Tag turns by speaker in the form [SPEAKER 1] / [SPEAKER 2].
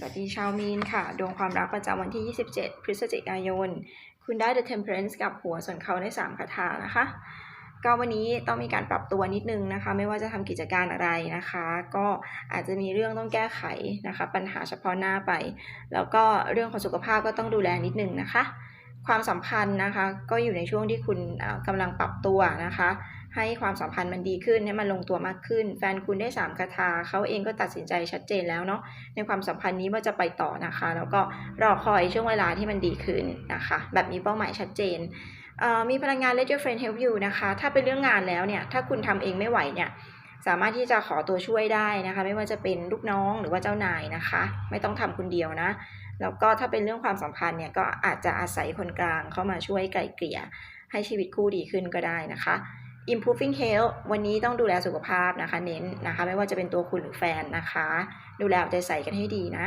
[SPEAKER 1] สวัสดีชาวมีนค่ะ ดวงความรักประจำวันที่ 27 พฤศจิกายน คุณได้ The Temperance กับหัวส่วนเขาได้ 3 คาถานะคะ ก็วันนี้ต้องมีการปรับตัวนิดนึงนะคะ ไม่ว่าจะทำกิจการอะไรนะคะ ก็อาจจะมีเรื่องต้องแก้ไขนะคะ ปัญหาเฉพาะหน้าไป แล้วก็เรื่องของสุขภาพก็ต้องดูแลนิดนึงนะคะ ความสัมพันธ์นะคะ ก็อยู่ในช่วงที่คุณอ่ากำลังปรับตัวนะคะ ให้ความสัมพันธ์มันดีขึ้นให้มันลงตัวมากขึ้น แฟนคุณได้สามคาถาเขาเองก็ตัดสินใจชัดเจนแล้วเนาะในความสัมพันธ์นี้ว่าจะไปต่อนะคะ แล้วก็รอคอยช่วงเวลาที่มันดีขึ้นนะคะ แบบมีเป้าหมายชัดเจนเมีพลังงาน let your friend help you นะคะ ถ้าเป็นเรื่องงานแล้วเนี่ย ถ้าคุณทำเองไม่ไหวเนี่ย สามารถที่จะขอตัวช่วยได้นะคะ ไม่ว่าจะเป็นลูกน้องหรือว่าเจ้านายนะคะ ไม่ต้องทำคนเดียวนะ แล้วก็ถ้าเป็นเรื่องความสัมพันธ์เนี่ย ก็อาจจะอาศัยคนกลางเข้ามาช่วยไกล่เกลี่ยให้ชีวิตคู่ดีขึ้นก็ได้นะคะ improving health วันนี้ต้องดูแลสุขภาพนะคะ เน้นนะคะ ไม่ว่าจะเป็นตัวคุณหรือแฟนนะคะ ดูแลเอาใจใส่กันให้ดีนะ